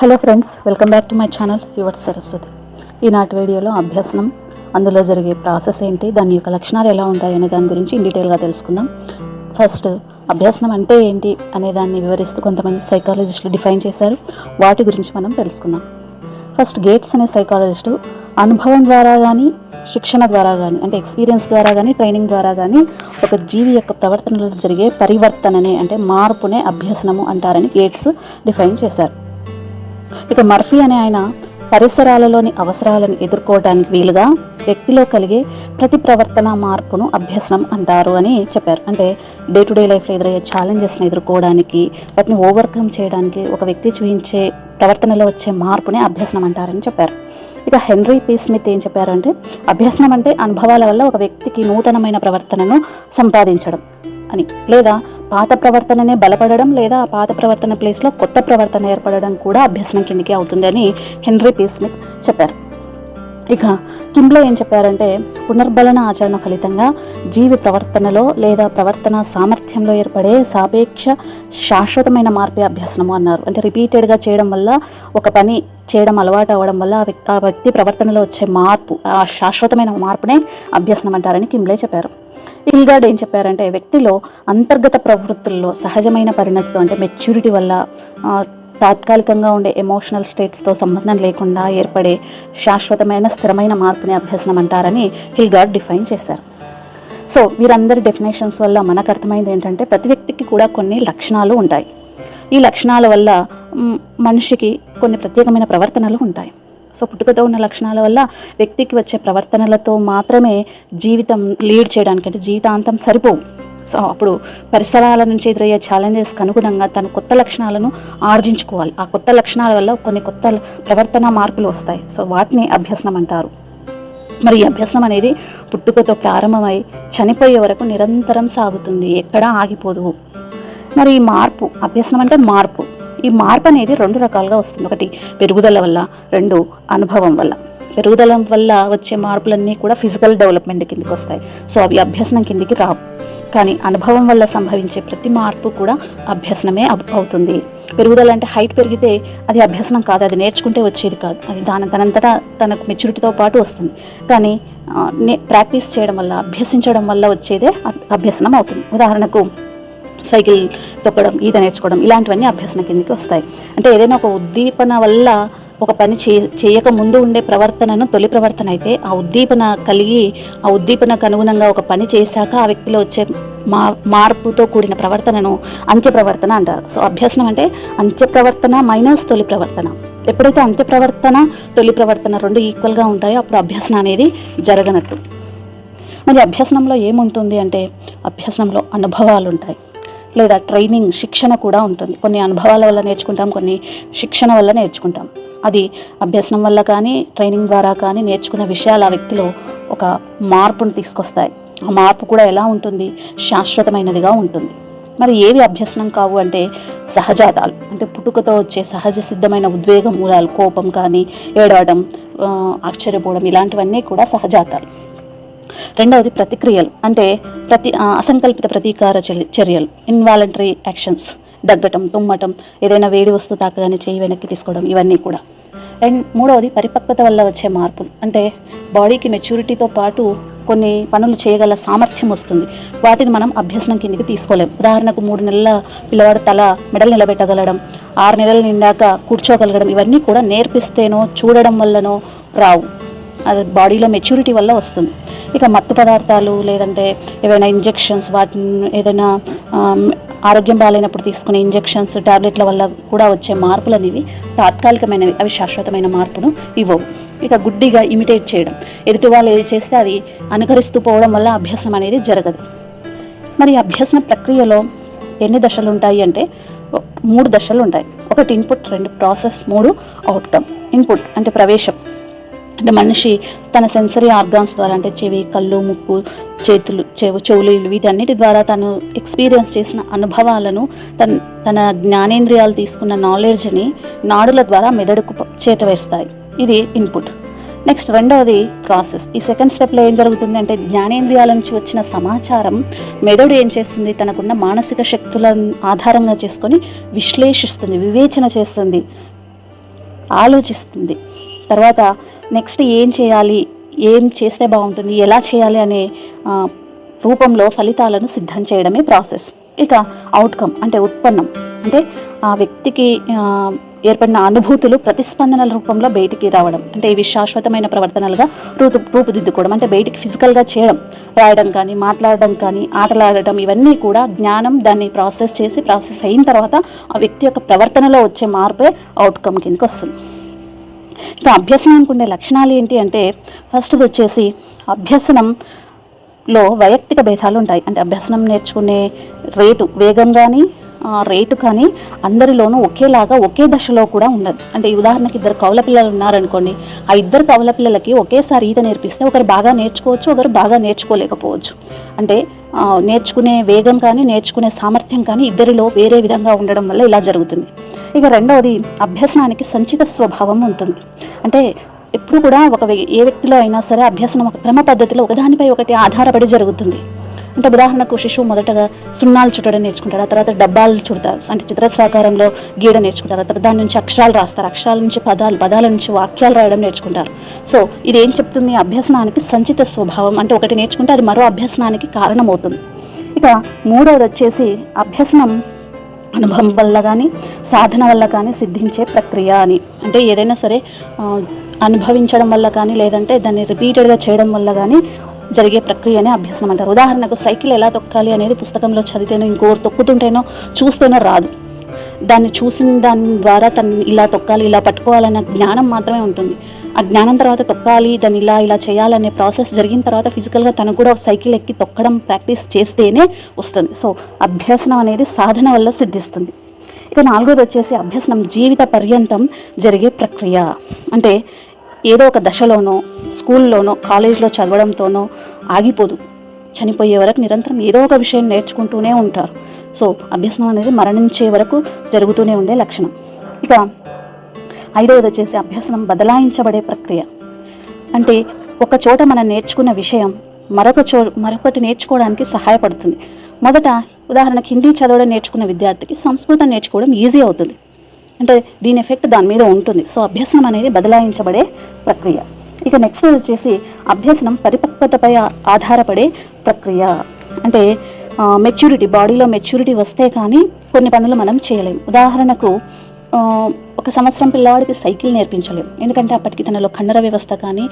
Hello friends welcome back to my channel your Saraswati. ఈనాటి వీడియోలో అభ్యసనం అందులో జరిగే ప్రాసెస్ ఏంటి దాని యొక్క లక్షణాలు ఎలా ఉంటాయి అనే దాని గురించి ఇన్ డీటెయిల్గా తెలుసుకుందాం. ఫస్ట్ అభ్యసనం అంటే ఏంటి అనే దాన్ని వివరిస్తూ కొంతమంది సైకాలజిస్టులు డిఫైన్ చేశారు. వాటి గురించి మనం తెలుసుకుందాం. ఫస్ట్ గేట్స్ అనే సైకాలజిస్టు అనుభవం ద్వారా కానీ శిక్షణ ద్వారా కానీ అంటే ఎక్స్పీరియన్స్ ద్వారా కానీ ట్రైనింగ్ ద్వారా కానీ ఒక జీవి యొక్క ప్రవర్తనలో జరిగే పరివర్తననే అంటే మార్పునే అభ్యసనము అంటారని గేట్స్ డిఫైన్ చేశారు. ఇక మర్ఫీ అనే ఆయన పరిసరాలలోని అవసరాలను ఎదుర్కోవడానికి వీలుగా వ్యక్తిలో కలిగే ప్రతి ప్రవర్తన మార్పును అభ్యసనం అంటారు అని చెప్పారు. అంటే డే టు డే లైఫ్లో ఎదురయ్యే ఛాలెంజెస్ని ఎదుర్కోవడానికి వాటిని ఓవర్కమ్ చేయడానికి ఒక వ్యక్తి చూపించే ప్రవర్తనలో వచ్చే మార్పునే అభ్యసనం అంటారని చెప్పారు. ఇక హెన్రీ పీ. స్మిత్ ఏం చెప్పారంటే అభ్యసనం అంటే అనుభవాల వల్ల ఒక వ్యక్తికి నూతనమైన ప్రవర్తనను సంపాదించడం అని లేదా పాత ప్రవర్తననే బలపడడం లేదా ఆ పాత ప్రవర్తన ప్లేస్లో కొత్త ప్రవర్తన ఏర్పడడం కూడా అభ్యసనం కిందికి అవుతుందని హెన్రీ పీ. స్మిత్ చెప్పారు. ఇక కిమ్లో ఏం చెప్పారంటే పునర్బలన ఆచరణ ఫలితంగా జీవి ప్రవర్తనలో లేదా ప్రవర్తన సామర్థ్యంలో ఏర్పడే సాపేక్ష శాశ్వతమైన మార్పే అభ్యసనము అన్నారు. అంటే రిపీటెడ్గా చేయడం వల్ల ఒక పని చేయడం అలవాటు అవ్వడం వల్ల ఆ వ్యక్తి ఆ వ్యక్తి ప్రవర్తనలో వచ్చే మార్పు ఆ శాశ్వతమైన మార్పునే అభ్యసనం అంటారని కిమ్లే చెప్పారు. హిల్గార్డ్ ఏం చెప్పారంటే వ్యక్తిలో అంతర్గత ప్రవృత్తుల్లో సహజమైన పరిణతితో అంటే మెచ్యూరిటీ వల్ల తాత్కాలికంగా ఉండే ఎమోషనల్ స్టేట్స్తో సంబంధం లేకుండా ఏర్పడే శాశ్వతమైన స్థిరమైన మార్పుని అభ్యసనం అంటారని హిల్గార్డ్ డిఫైన్ చేశారు. సో వీరందరి డెఫినేషన్స్ వల్ల మనకు అర్థమైంది ఏంటంటే ప్రతి వ్యక్తికి కూడా కొన్ని లక్షణాలు ఉంటాయి. ఈ లక్షణాల వల్ల మనిషికి కొన్ని ప్రత్యేకమైన ప్రవర్తనలు ఉంటాయి. సో పుట్టుకతో ఉన్న లక్షణాల వల్ల వ్యక్తికి వచ్చే ప్రవర్తనలతో మాత్రమే జీవితం లీడ్ చేయడానికి అంటే జీవితాంతం సరిపోవు. సో అప్పుడు పరిసరాల నుంచి ఎదురయ్యే ఛాలెంజెస్కి అనుగుణంగా తన కొత్త లక్షణాలను ఆర్జించుకోవాలి. ఆ కొత్త లక్షణాల వల్ల కొన్ని కొత్త ప్రవర్తన మార్పులు వస్తాయి. సో వాటిని అభ్యసనం అంటారు. మరి ఈ అభ్యసనం అనేది పుట్టుకతో ప్రారంభమై చనిపోయే వరకు నిరంతరం సాగుతుంది. ఎక్కడా ఆగిపోదు. మరి ఈ మార్పు అభ్యసనం అంటే మార్పు. ఈ మార్పు అనేది రెండు రకాలుగా వస్తుంది. ఒకటి పెరుగుదల వల్ల రెండు అనుభవం వల్ల. పెరుగుదల వల్ల వచ్చే మార్పులన్నీ కూడా ఫిజికల్ డెవలప్మెంట్ కిందకి వస్తాయి. సో అవి అభ్యసనం కిందికి రావు. కానీ అనుభవం వల్ల సంభవించే ప్రతి మార్పు కూడా అభ్యసనమే అవుతుంది. పెరుగుదల అంటే హైట్ పెరిగితే అది అభ్యసనం కాదు. అది నేర్చుకుంటే వచ్చేది కాదు. అది దాని తనంతటా తనకు మెచ్యూరిటీతో పాటు వస్తుంది. కానీ నే ప్రాక్టీస్ చేయడం వల్ల అభ్యసించడం వల్ల వచ్చేదే అభ్యసనం అవుతుంది. ఉదాహరణకు సైకిల్ తొక్కడం ఈత నేర్చుకోవడం ఇలాంటివన్నీ అభ్యసన కిందకి వస్తాయి. అంటే ఏదైనా ఒక ఉద్దీపన వల్ల ఒక పని చే చేయక ముందు ఉండే ప్రవర్తనను తొలి ప్రవర్తన అయితే ఆ ఉద్దీపన కలిగి ఆ ఉద్దీపనకు అనుగుణంగా ఒక పని చేశాక ఆ వ్యక్తిలో వచ్చే మా మార్పుతో కూడిన ప్రవర్తనను అంత్య ప్రవర్తన అంటారు. సో అభ్యసనం అంటే అంత్య ప్రవర్తన మైనస్ తొలి ప్రవర్తన. ఎప్పుడైతే అంత్య ప్రవర్తన తొలి ప్రవర్తన రెండు ఈక్వల్గా ఉంటాయో అప్పుడు అభ్యసన అనేది జరగనట్టు. మరి అభ్యసనంలో ఏముంటుంది అంటే అభ్యసనంలో అనుభవాలు ఉంటాయి లేదా ట్రైనింగ్ శిక్షణ కూడా ఉంటుంది. కొన్ని అనుభవాల వల్ల నేర్చుకుంటాం కొన్ని శిక్షణ వల్ల నేర్చుకుంటాం. అది అభ్యసనం వల్ల కానీ ట్రైనింగ్ ద్వారా కానీ నేర్చుకున్న విషయాలు ఆ వ్యక్తిలో ఒక మార్పును తీసుకొస్తాయి. ఆ మార్పు కూడా ఎలా ఉంటుంది? శాశ్వతమైనదిగా ఉంటుంది. మరి ఏవి అభ్యసనం కావు అంటే సహజాతాలు. అంటే పుట్టుకతో వచ్చే సహజ సిద్ధమైన ఉద్వేగ మూలాలు కోపం కానీ ఏడవడం ఆశ్చర్యపోవడం ఇలాంటివన్నీ కూడా సహజాతాలు. రెండవది ప్రతిక్రియలు అంటే ప్రతి అసంకల్పిత ప్రతీకార చర్యలు ఇన్వాలంటరీ యాక్షన్స్ దగ్గటం తుమ్మటం ఏదైనా వేడి వస్తువు తాకగానే చేయి వెనక్కి తీసుకోవడం ఇవన్నీ కూడా. అండ్ మూడవది పరిపక్వత వల్ల వచ్చే మార్పులు అంటే బాడీకి మెచ్యూరిటీతో పాటు కొన్ని పనులు చేయగల సామర్థ్యం వస్తుంది. వాటిని మనం అభ్యసనం కిందికి తీసుకోలేం. ఉదాహరణకు మూడు నెలల పిల్లవాడు తల మెడలు నిలబెట్టగలడం ఆరు నెలలు నిండాక కూర్చోగలగడం ఇవన్నీ కూడా నేర్పిస్తేనో చూడడం వల్లనో రావు. అది బాడీలో మెచ్యూరిటీ వల్ల వస్తుంది. ఇక మత్తు పదార్థాలు లేదంటే ఏవైనా ఇంజెక్షన్స్ వాటిని ఏదైనా ఆరోగ్యం బాగాలేనప్పుడు తీసుకునే ఇంజెక్షన్స్ టాబ్లెట్ల వల్ల కూడా వచ్చే మార్పులు అనేవి తాత్కాలికమైనవి అవి శాశ్వతమైన మార్పును ఇవ్వవు. ఇక గుడ్డిగా ఇమిటేట్ చేయడం. ఎదుటి వాళ్ళు ఏది చేస్తే అది అనుకరిస్తూ పోవడం వల్ల అభ్యాసం అనేది జరగదు. మరి అభ్యసన ప్రక్రియలో ఎన్ని దశలు ఉంటాయి అంటే మూడు దశలు ఉంటాయి. ఒకటి ఇన్పుట్ రెండు ప్రాసెస్ మూడు అవుట్కమ్. ఇన్పుట్ అంటే ప్రవేశం. అంటే మనిషి తన సెన్సరీ ఆర్గాన్స్ ద్వారా అంటే చెవి కళ్ళు ముక్కు చేతులు చెవు చెవులు వీటన్నిటి ద్వారా తను ఎక్స్పీరియన్స్ చేసిన అనుభవాలను తన తన జ్ఞానేంద్రియాలు తీసుకున్న నాలెడ్జ్ని నాడుల ద్వారా మెదడుకు చేతవేస్తాయి ఇది ఇన్పుట్ నెక్స్ట్ రెండవది ప్రాసెస్ ఈ సెకండ్ స్టెప్లో ఏం జరుగుతుంది అంటే జ్ఞానేంద్రియాల నుంచి వచ్చిన సమాచారం మెదడు ఏం చేస్తుంది? తనకున్న మానసిక శక్తులను ఆధారంగా చేసుకొని విశ్లేషిస్తుంది వివేచన చేస్తుంది ఆలోచిస్తుంది. తర్వాత నెక్స్ట్ ఏం చేయాలి? ఏం చేస్తే బాగుంటుంది? ఎలా చేయాలి అనే రూపంలో ఫలితాలను సిద్ధం చేయడమే ప్రాసెస్. ఇక అవుట్కమ్ అంటే ఉత్పన్నం. అంటే ఆ వ్యక్తికి ఏర్పడిన అనుభూతులు ప్రతిస్పందనల రూపంలో బయటికి రావడం. అంటే ఇవి శాశ్వతమైన ప్రవర్తనలుగా రూపు రూపుదిద్దుకోవడం. అంటే బయటికి ఫిజికల్గా చేయడం. రాయడం కానీ మాట్లాడడం కానీ ఆటలాడటం ఇవన్నీ కూడా జ్ఞానం దాన్ని ప్రాసెస్ చేసి ప్రాసెస్ అయిన తర్వాత ఆ వ్యక్తి యొక్క ప్రవర్తనలో వచ్చే మార్పే అవుట్కమ్ కిందకి వస్తుంది ఇట్లా అభ్యసనానికి ఉండే లక్షణాలు ఏంటి అంటే ఫస్ట్ వచ్చేసి అభ్యసనంలో వైయక్తిక భేదాలు ఉంటాయి. అంటే అభ్యసనం నేర్చుకునే రేటు వేగం కానీ రేటు కానీ అందరిలోనూ ఒకేలాగా ఒకే దశలో కూడా ఉండదు. అంటే ఉదాహరణకి ఇద్దరు కౌల పిల్లలు ఉన్నారనుకోండి ఆ ఇద్దరు కౌల పిల్లలకి ఒకేసారి ఈత నేర్పిస్తే ఒకరు బాగా నేర్చుకోవచ్చు ఒకరు బాగా నేర్చుకోలేకపోవచ్చు. అంటే నేర్చుకునే వేగం కానీ నేర్చుకునే సామర్థ్యం కానీ ఇద్దరిలో వేరే విధంగా ఉండడం వల్ల ఇలా జరుగుతుంది. ఇక రెండవది అభ్యసనానికి సంచిత స్వభావం ఉంటుంది. అంటే ఎప్పుడు కూడా ఒక ఏ వ్యక్తిలో అయినా సరే అభ్యసనం ఒక క్రమ పద్ధతిలో ఒకదానిపై ఒకటి ఆధారపడి జరుగుతుంది. అంటే ఉదాహరణకు శిశువు మొదటగా సున్నాలు చుట్టడం నేర్చుకుంటారు ఆ తర్వాత డబ్బాలు చుడతారు అంటే చిత్రస్రాకారంలో గీయడం నేర్చుకుంటారు ఆ తర్వాత దాని నుంచి అక్షరాలు రాస్తారు అక్షరాల నుంచి పదాలు పదాల నుంచి వాక్యాలు రాయడం నేర్చుకుంటారు. సో ఇది ఏం చెప్తుంది? అభ్యసనానికి సంచిత స్వభావం అంటే ఒకటి నేర్చుకుంటే అది మరో అభ్యసనానికి కారణమవుతుంది. ఇక మూడవది వచ్చేసి అభ్యసనం అనుభవం వల్ల కానీ సాధన వల్ల కానీ సిద్ధించే ప్రక్రియ అని. అంటే ఏదైనా సరే అనుభవించడం వల్ల కానీ లేదంటే దాన్ని రిపీటెడ్గా చేయడం వల్ల కానీ జరిగే ప్రక్రియనే అభ్యాసం అంటారు. ఉదాహరణకు సైకిల్ ఎలా తొక్కాలి అనేది పుస్తకంలో చదివితేనో ఇంకోరు తొక్కుతుంటేనో చూస్తేనో రాదు. దాన్ని చూసిన దాని ద్వారా తను ఇలా తొక్కాలి ఇలా పట్టుకోవాలన్న జ్ఞానం మాత్రమే ఉంటుంది. ఆ జ్ఞానం తర్వాత తొక్కాలి దాన్ని ఇలా ఇలా చేయాలనే ప్రాసెస్ జరిగిన తర్వాత ఫిజికల్గా తను కూడా సైకిల్ ఎక్కి తొక్కడం ప్రాక్టీస్ చేస్తేనే వస్తుంది. సో అభ్యసనం అనేది సాధన వల్ల సిద్ధిస్తుంది. ఇక నాలుగోది వచ్చేసి అభ్యసనం జీవిత పర్యంతం జరిగే ప్రక్రియ. అంటే ఏదో ఒక దశలోనో స్కూల్లోనో కాలేజీలో చదవడంతోనో ఆగిపోదు. చనిపోయే వరకు నిరంతరం ఏదో ఒక విషయం నేర్చుకుంటూనే ఉంటారు. సో అభ్యసనం అనేది మరణించే వరకు జరుగుతూనే ఉండే లక్షణం. ఇక ఐదవది వచ్చేసి అభ్యసనం బదలాయించబడే ప్రక్రియ. అంటే ఒక చోట మనం నేర్చుకున్న విషయం మరొక చో మరొకటి నేర్చుకోవడానికి సహాయపడుతుంది. మొదట ఉదాహరణకు హిందీ చదవడం నేర్చుకున్న విద్యార్థికి సంస్కృతం నేర్చుకోవడం ఈజీ అవుతుంది. అంటే దీని ఎఫెక్ట్ దాని మీద ఉంటుంది. సో అభ్యసనం అనేది బదలాయించబడే ప్రక్రియ. ఇక నెక్స్ట్ వచ్చేసి అభ్యసనం పరిపక్వతపై ఆధారపడే ప్రక్రియ. అంటే మెచ్యూరిటీ బాడీలో మెచ్యూరిటీ వస్తే కానీ కొన్ని పనులు మనం చేయలేము ఉదాహరణకు ఒక సంవత్సరం పిల్లవాడికి సైకిల్ నేర్పించలేం. ఎందుకంటే అప్పటికి తనలో కండర వ్యవస్థ కానీ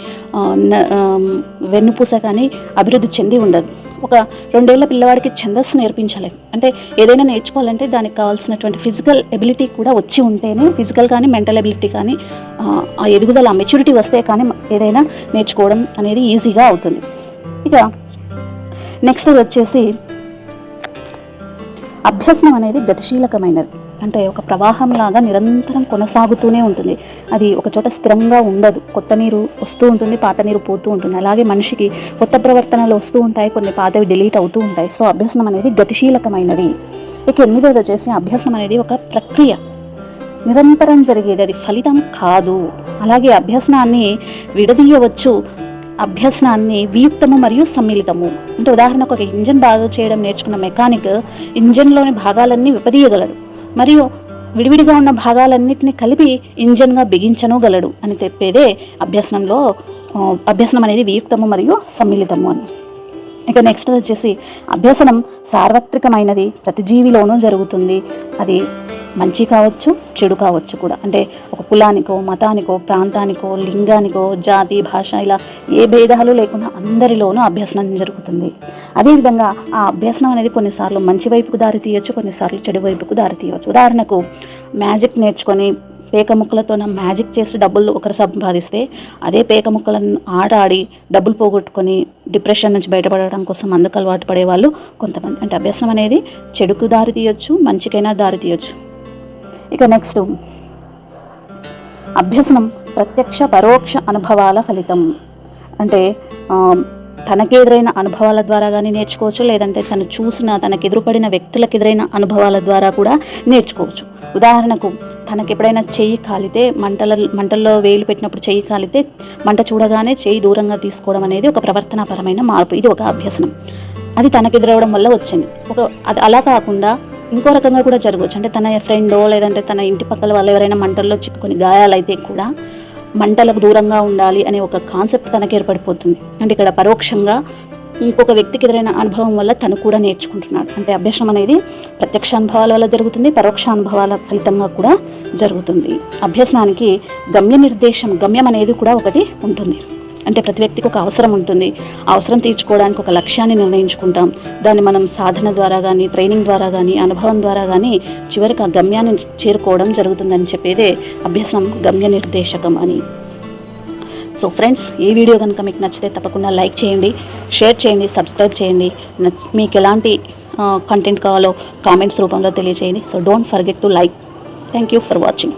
వెన్నుపూస కానీ అభివృద్ధి చెంది ఉండదు. ఒక రెండేళ్ళ పిల్లవాడికి ఛందస్సు నేర్పించలేం. అంటే ఏదైనా నేర్చుకోవాలంటే దానికి కావాల్సినటువంటి ఫిజికల్ ఎబిలిటీ కూడా వచ్చి ఉంటేనే ఫిజికల్ కానీ మెంటల్ ఎబిలిటీ కానీ ఆ, ఆ ఎదుగుదల మెచ్యూరిటీ వస్తే కానీ ఏదైనా నేర్చుకోవడం అనేది ఈజీగా అవుతుంది. ఇక నెక్స్ట్ వచ్చేసి అభ్యసనం అనేది గతిశీలకమైనది. అంటే ఒక ప్రవాహంలాగా నిరంతరం కొనసాగుతూనే ఉంటుంది. అది ఒక చోట స్థిరంగా ఉండదు. కొత్త నీరు వస్తూ ఉంటుంది పాత నీరు పోతూ ఉంటుంది. అలాగే మనిషికి కొత్త ప్రవర్తనలు వస్తూ ఉంటాయి కొన్ని పాతవి డిలీట్ అవుతూ ఉంటాయి. సో అభ్యసనం అనేది గతిశీలకమైనది. ఇక ఎనిమిదో వచ్చేసి అభ్యాసం అనేది ఒక ప్రక్రియ. నిరంతరం జరిగేది అది ఫలితం కాదు. అలాగే అభ్యసనాన్ని విడదీయవచ్చు. అభ్యసనాన్ని వియుక్తము మరియు సమ్మిళితము. అంటే ఉదాహరణకు ఒక ఇంజన్ బాగు చేయడం నేర్చుకున్న మెకానిక్ ఇంజన్లోని భాగాలన్నీ విపదీయగలడు మరియు విడివిడిగా ఉన్న భాగాలన్నింటినీ కలిపి ఇంజన్గా బిగించనుగలడు అని చెప్పేదే అభ్యసనంలో అభ్యసనం అనేది వియుక్తము మరియు సమ్మిళితము అని. ఇక నెక్స్ట్ వచ్చేసి అభ్యసనం సార్వత్రికమైనది ప్రతి జీవిలోనూ జరుగుతుంది. అది మంచి కావచ్చు చెడు కావచ్చు కూడా. అంటే ఒక కులానికో మతానికో ప్రాంతానికో లింగానికో జాతి భాష ఇలా ఏ భేదాలు లేకుండా అందరిలోనూ అభ్యసనం జరుగుతుంది. అదేవిధంగా ఆ అభ్యసనం అనేది కొన్నిసార్లు మంచి వైపుకు దారి తీయవచ్చు కొన్నిసార్లు చెడు వైపుకు దారి తీయవచ్చు ఉదాహరణకు మ్యాజిక్ నేర్చుకొని పేక ముక్కలతో నా మ్యాజిక్ చేసి డబ్బులు ఒకరు సంపాదిస్తే అదే పేక ముక్కలను ఆట ఆడి డబ్బులు పోగొట్టుకొని డిప్రెషన్ నుంచి బయటపడడం కోసం అందుకు అలవాటు పడే వాళ్ళు కొంతమంది. అంటే అభ్యసనం అనేది చెడుకు దారి తీయొచ్చు మంచికైనా దారి తీయొచ్చు. ఇక నెక్స్ట్. అభ్యసనం ప్రత్యక్ష పరోక్ష అనుభవాల ఫలితం. అంటే తనకి తనకెదురైన అనుభవాల ద్వారా కానీ నేర్చుకోవచ్చు లేదంటే తను చూసిన తనకు ఎదురుపడిన వ్యక్తులకు ఎదురైన అనుభవాల ద్వారా కూడా నేర్చుకోవచ్చు. ఉదాహరణకు తనకి ఎప్పుడైనా చెయ్యి కాలితే మంటల మంటల్లో వేలు పెట్టినప్పుడు చెయ్యి కాలితే మంట చూడగానే చెయ్యి దూరంగా తీసుకోవడం అనేది ఒక ప్రవర్తనాపరమైన మార్పు. ఇది ఒక అభ్యసనం. అది తనకు ఎదురవడం వల్ల వచ్చింది. ఒక అది అలా కాకుండా ఇంకో రకంగా కూడా జరగవచ్చు. అంటే తన ఫ్రెండో లేదంటే తన ఇంటి పక్కల వాళ్ళు ఎవరైనా మంటల్లో చిక్కుకొని గాయాలైతే కూడా మంటలకు దూరంగా ఉండాలి అనే ఒక కాన్సెప్ట్ తనకు ఏర్పడిపోతుంది. అంటే ఇక్కడ పరోక్షంగా ఇంకొక వ్యక్తికి ఎదురైన అనుభవం వల్ల తను కూడా నేర్చుకుంటున్నాడు. అంటే అభ్యాసం అనేది ప్రత్యక్ష అనుభవాల వల్ల జరుగుతుంది పరోక్ష అనుభవాల ఫలితంగా కూడా జరుగుతుంది. అభ్యసనానికి గమ్య నిర్దేశం గమ్యం అనేది కూడా ఒకటి ఉంటుంది. అంటే ప్రతి వ్యక్తికి ఒక అవసరం ఉంటుంది. అవసరం తీర్చుకోవడానికి ఒక లక్ష్యాన్ని నిర్ణయించుకుంటాం. దాన్ని మనం సాధన ద్వారా కానీ ట్రైనింగ్ ద్వారా కానీ అనుభవం ద్వారా కానీ చివరికి ఆ గమ్యాన్ని చేరుకోవడం జరుగుతుందని చెప్పేదే అభ్యాసం గమ్య నిర్దేశకం అని. సో ఫ్రెండ్స్ ఈ వీడియో కనుక మీకు నచ్చితే తప్పకుండా లైక్ చేయండి షేర్ చేయండి సబ్స్క్రైబ్ చేయండి. మీకు ఎలాంటి కంటెంట్ కావాలో కామెంట్స్ రూపంలో తెలియజేయండి so don't forget to like thank you for watching